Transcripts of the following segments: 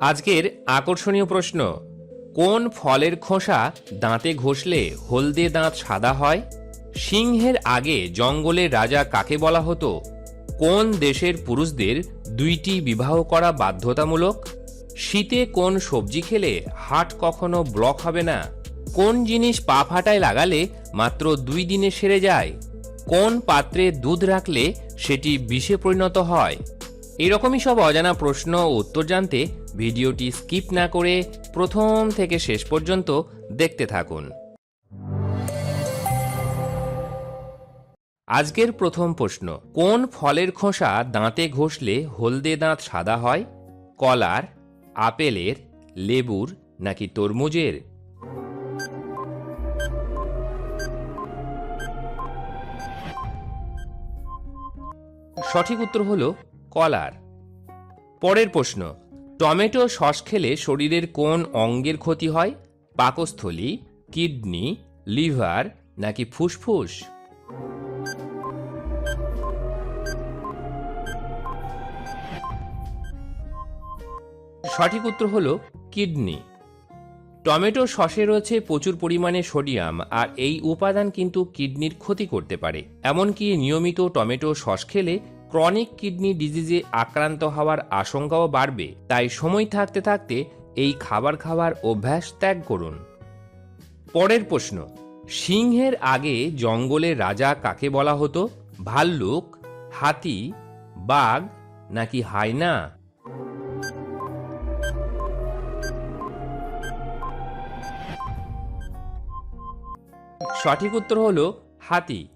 আজকের আকর্ষণীয় প্রশ্ন, কোন ফলের খোসা দাঁতে ঘষলে হলদে দাঁত সাদা হয়? সিংহের আগে জঙ্গলের রাজা কাকে বলা হতো? কোন দেশের পুরুষদের দুইটি বিবাহ করা বাধ্যতামূলক? শীতে কোন সবজি খেলে হাট কখনো ব্লক হবে না? কোন জিনিস পা ফাটায় লাগালে মাত্র দুই দিনে সেরে যায়? কোন পাত্রে দুধ রাখলে সেটি বিষে পরিণত হয়? এরকমই সব অজানা প্রশ্ন ও উত্তর জানতে ভিডিওটি স্কিপ না করে প্রথম থেকে শেষ পর্যন্ত দেখতে থাকুন। আজকের প্রথম প্রশ্ন, কোন ফলের খোসা দাঁতে ঘষলে হলদে দাঁত সাদা হয়? কলার, আপেলের, লেবুর নাকি তরমুজের? সঠিক উত্তর হল কলার। পরের প্রশ্ন টমেটো সস খেলে শরীরের কোন অঙ্গের ক্ষতি হয়? পাকস্থলী, কিডনি, লিভার নাকি ফুসফুস? সঠিক উত্তর হল কিডনি। টমেটো সসে রয়েছে প্রচুর পরিমাণে সোডিয়াম আর এই উপাদান কিন্তু কিডনির ক্ষতি করতে পারে। এমনকি নিয়মিত টমেটো সস খেলে ক্রনিক কিডনি ডিজিজে আক্রান্ত হওয়ার আশঙ্কাও বাড়বে, তাই সময় থাকতে থাকতে এই খাবার খাওয়ার অভ্যাস ত্যাগ করুন। পরের প্রশ্ন, সিংহের আগে জঙ্গলের রাজা কাকে বলা হতো? ভাল্লুক, হাতি, বাঘ নাকি হায়না? সঠিক উত্তর হল হাতি।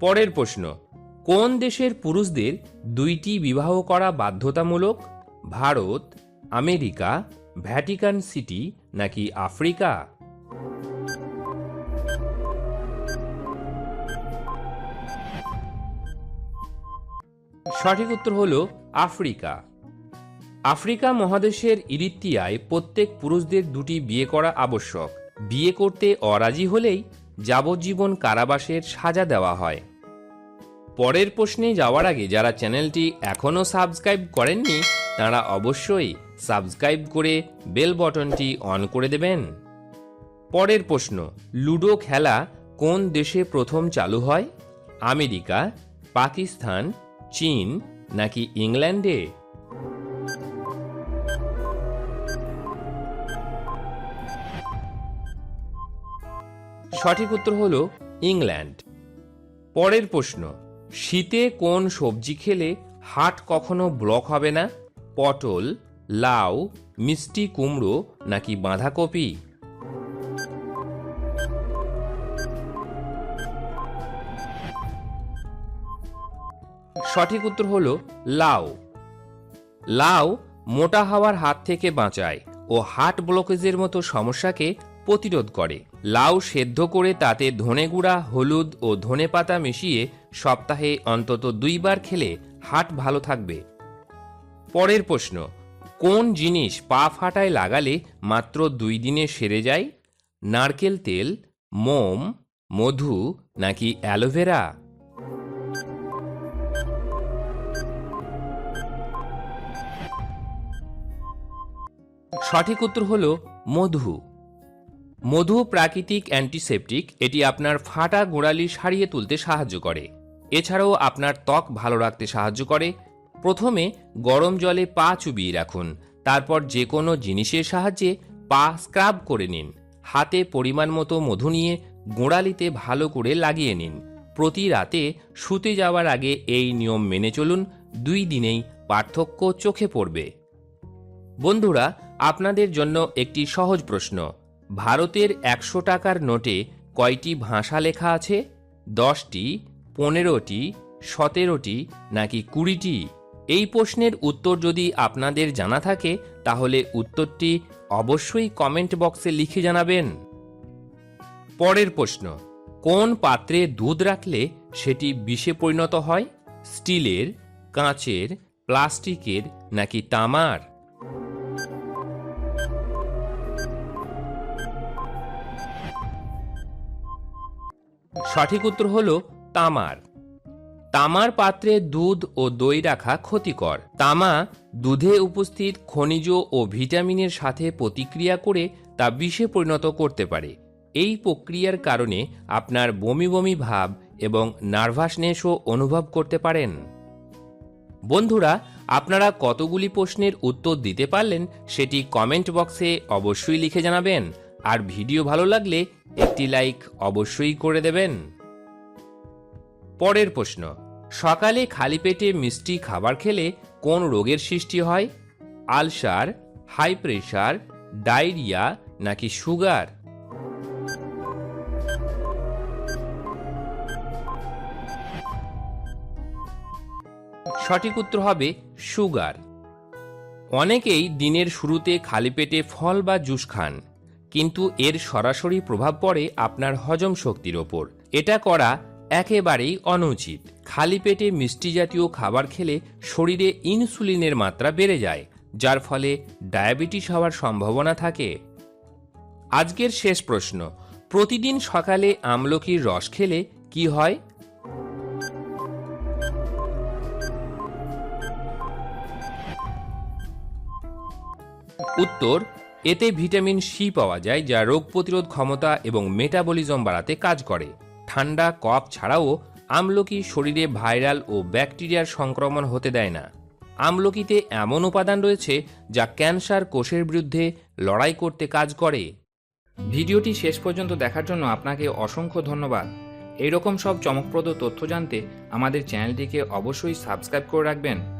পরের প্রশ্ন কোন দেশের পুরুষদের দুইটি বিবাহ করা বাধ্যতামূলক? ভারত, আমেরিকা, ভ্যাটিকান সিটি নাকি আফ্রিকা? সঠিক উত্তর হল আফ্রিকা। আফ্রিকা মহাদেশের ইরিত্রিয়ায় প্রত্যেক পুরুষদের দুটি বিয়ে করা আবশ্যক। বিয়ে করতে অরাজি হলেই যাবজ্জীবন কারাবাসের সাজা দেওয়া হয়। পরের প্রশ্নে যাওয়ার আগে যারা চ্যানেলটি এখনও সাবস্ক্রাইব করেননি, তারা অবশ্যই সাবস্ক্রাইব করে বেল বটনটি অন করে দেবেন। পরের প্রশ্ন, লুডো খেলা কোন দেশে প্রথম চালু হয়? আমেরিকা, পাকিস্তান, চীন নাকি ইংল্যান্ডে? সঠিক উত্তর হল ইংল্যান্ড। পরের প্রশ্ন শীতে কোন সবজি খেলে হাট কখনো ব্লক হবে না? পটল, লাউ, মিষ্টি কুমড়ো নাকি বাঁধাকপি? সঠিক উত্তর হল লাউ। লাউ মোটা হাওয়ার হাত থেকে বাঁচায় ও হার্ট ব্লকেজের মতো সমস্যাকে প্রতিরোধ করে। লাউ সেদ্ধ করে তাতে ধনে গুঁড়া, হলুদ ও ধনে পাতা মিশিয়ে সপ্তাহে অন্তত দুইবার খেলে হাট ভালো থাকবে। পরের প্রশ্ন, কোন জিনিস পা ফাটায় লাগালে মাত্র দুই দিনে সেরে যায়? নারকেল তেল, মোম, মধু নাকি অ্যালোভেরা? সঠিক উত্তর হল মধু। মধু প্রাকৃতিক অ্যান্টিসেপটিক, এটি আপনার ফাটা গোড়ালি সারিয়ে তুলতে সাহায্য করে। এছাড়াও আপনার ত্বক ভালো রাখতে সাহায্য করে। প্রথমে গরম জলে পা চুবিয়ে রাখুন। তারপর যে কোনো জিনিসের সাহায্যে পা স্ক্রাব করে নিন। হাতে পরিমাণ মতো মধু নিয়ে গোড়ালিতে ভালো করে লাগিয়ে নিন। প্রতি রাতে শুতে যাওয়ার আগে এই নিয়ম মেনে চলুন। দুই দিনেই পার্থক্য চোখে পড়বে। বন্ধুরা, আপনাদের জন্য একটি সহজ প্রশ্ন। ভারতের একশো টাকার নোটে কয়টি ভাষা লেখা আছে? দশটি, পনেরোটি, সতেরোটি, নাকি কুড়িটি? এই প্রশ্নের উত্তর যদি আপনাদের জানা থাকে, তাহলে উত্তরটি অবশ্যই কমেন্ট বক্সে লিখে জানাবেন। পরের প্রশ্ন, কোন পাত্রে দুধ রাখলে সেটি বিষে পরিণত হয়? স্টিলের, কাঁচের, প্লাস্টিকের, নাকি তামার? সঠিক উত্তর হল তামার। তামার পাত্রে দুধ ও দই রাখা ক্ষতিকর। তামা দুধে উপস্থিত খনিজ ও ভিটামিনের সাথে প্রতিক্রিয়া করে তা বিষে পরিণত করতে পারে। এই প্রক্রিয়ার কারণে আপনার বমি বমি ভাব এবং নার্ভাসনেসও অনুভব করতে পারেন। বন্ধুরা, আপনারা কতগুলি প্রশ্নের উত্তর দিতে পারলেন সেটি কমেন্ট বক্সে অবশ্যই লিখে জানাবেন। আর ভিডিও ভালো লাগলে একটি লাইক অবশ্যই করে দেবেন। পরের প্রশ্ন, সকালে খালি পেটে মিষ্টি খাবার খেলে কোন রোগের সৃষ্টি হয়? আলসার, হাই প্রেশার, ডায়রিয়া নাকি সুগার? সঠিক উত্তর হবে সুগার। অনেকেই দিনের শুরুতে খালি পেটে ফল বা জুস খান। কিন্তু এর সরাসরি প্রভাব পড়ে আপনার হজম শক্তির ওপর। এটা করা একেবারেই অনুচিত। খালি পেটে মিষ্টি জাতীয় খাবার খেলে শরীরে ইনসুলিনের মাত্রা বেড়ে যায়, যার ফলে ডায়াবেটিস হওয়ার সম্ভাবনা থাকে। আজকের শেষ প্রশ্ন, প্রতিদিন সকালে আমলকির রস খেলে কি হয়? উত্তর এতে ভিটামিন সি পাওয়া যায়, যা রোগ প্রতিরোধ ক্ষমতা এবং মেটাবলিজম বাড়াতে কাজ করে। ঠান্ডা, কফ ছাড়াও আমলকি শরীরে ভাইরাল ও ব্যাকটেরিয়ার সংক্রমণ হতে দেয় না। আমলকিতে এমন উপাদান রয়েছে, যা ক্যান্সার কোষের বিরুদ্ধে লড়াই করতে কাজ করে। ভিডিওটি শেষ পর্যন্ত দেখার জন্য আপনাকে অসংখ্য ধন্যবাদ। এরকম সব চমকপ্রদ তথ্য জানতে আমাদের চ্যানেলটিকে অবশ্যই সাবস্ক্রাইব করে রাখবেন।